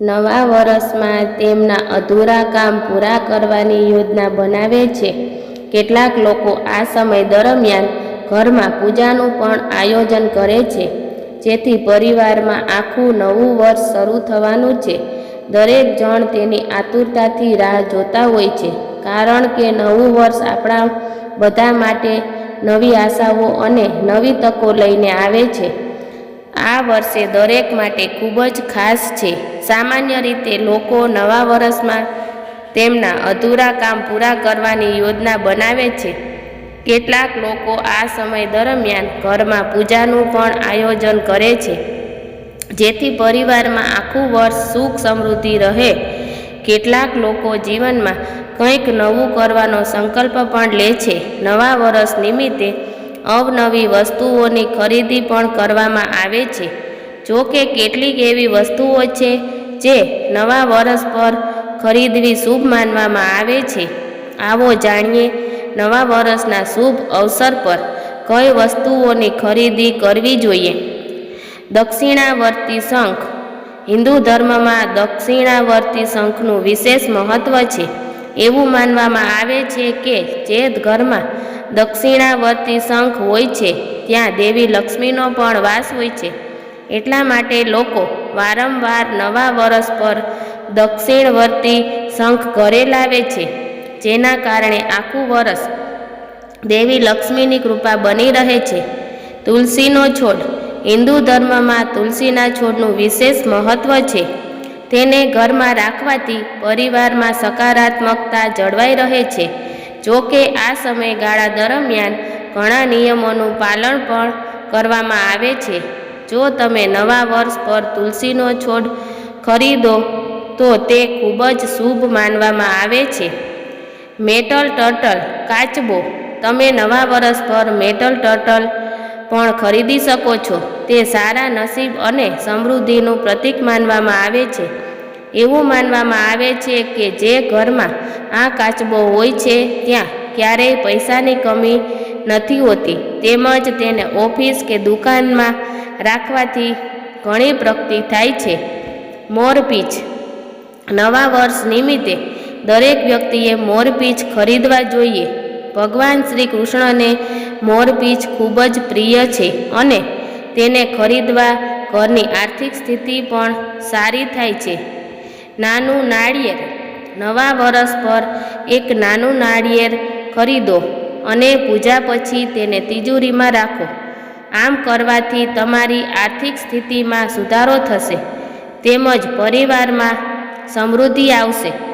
નવા વર્ષમાં તેમના અધૂરા કામ પૂરા કરવાની યોજના બનાવે છે. કેટલાક લોકો આ સમય દરમિયાન ઘરમાં પૂજાનું પણ આયોજન કરે છે, જેથી પરિવારમાં આખું નવું વર્ષ શરૂ થવાનું છે. દરેક જણ તેની આતુરતાથી રાહ જોતા હોય છે, કારણ કે નવું વર્ષ આપણા બધા માટે નવી આશાઓ અને નવી તકો લઈને આવે છે. આ વર્ષે દરેક માટે ખૂબ જ ખાસ છે. સામાન્ય રીતે લોકો નવા વર્ષમાં તેમના અધૂરા કામ પૂરા કરવાની યોજના બનાવે છે. કેટલાક લોકો આ સમય દરમિયાન ઘરમાં પૂજાનું પણ આયોજન કરે છે. જેથી પરિવારમાં આખું વર્ષ સુખ સમૃદ્ધિ રહે. કેટલાક લોકો જીવનમાં કંઈક નવું કરવાનો સંકલ્પ પણ લે છે. નવા વર્ષ નિમિત્તે અવનવી વસ્તુઓની ખરીદી પણ કરવામાં આવે છે. જો કે કેટલીક એવી વસ્તુઓ છે જે નવા વર્ષ પર ખરીદવી શુભ માનવામાં આવે છે. આવો જાણીએ, નવા વર્ષના શુભ અવસર પર કઈ વસ્તુઓની ખરીદી કરવી જોઈએ? દક્ષિણાવર્તી શંખ. હિન્દુ ધર્મમાં દક્ષિણાવર્તી શંખનું વિશેષ મહત્વ છે. એવું માનવામાં આવે છે કે જે ઘરમાં દક્ષિણાવર્તી શંખ હોય છે, ત્યાં દેવી લક્ષ્મીનો પણ વાસ હોય છે. એટલા માટે લોકો વારંવાર નવા વર્ષ પર દક્ષિણવર્તી શંખ ઘરે લાવે છે, જેના કારણે આખું વર્ષ દેવી લક્ષ્મીની કૃપા બની રહે છે. તુલસીનો છોડ, હિન્દુ ધર્મમાં તુલસીના છોડનું વિશેષ મહત્વ છે. તેને ઘરમાં રાખવાથી પરિવારમાં સકારાત્મકતા જળવાઈ રહે છે. જો કે આ સમયગાળા દરમિયાન ઘણા નિયમોનું પાલન પણ કરવામાં આવે છે. જો તમે નવા વર્ષ પર તુલસીનો છોડ ખરીદો, તો તે ખૂબ જ શુભ માનવામાં આવે છે. મેટલ ટર્ટલ કાચબો, તમે નવા વર્ષ પર મેટલ ટર્ટલ પણ ખરીદી શકો છો. તે સારા નસીબ અને સમૃદ્ધિનું પ્રતીક માનવામાં આવે છે. એવું માનવામાં આવે છે કે જે ઘરમાં આ કાચબો હોય છે, ત્યાં ક્યારેય પૈસાની કમી નથી હોતી. તેમજ તેને ઓફિસ કે દુકાનમાં રાખવાથી ઘણી પ્રગતિ થાય છે. મોરપીંછ નવા વર્ષ નિમિત્તે દરેક વ્યક્તિએ મોરપીંછ ખરીદવા જોઈએ. ભગવાન શ્રી કૃષ્ણને મોરપીંછ ખૂબ જ પ્રિય છે અને તેને ખરીદવા ઘરની આર્થિક સ્થિતિ પણ સારી થાય છે. નાનું નાળિયેર. નવા વર્ષ પર એક નાનું નાળિયેર ખરીદો અને પૂજા પછી તેને તિજોરીમાં રાખો. આમ કરવાથી તમારી આર્થિક સ્થિતિમાં સુધારો થશે. તેમજ પરિવારમાં સમૃદ્ધિ આવશે.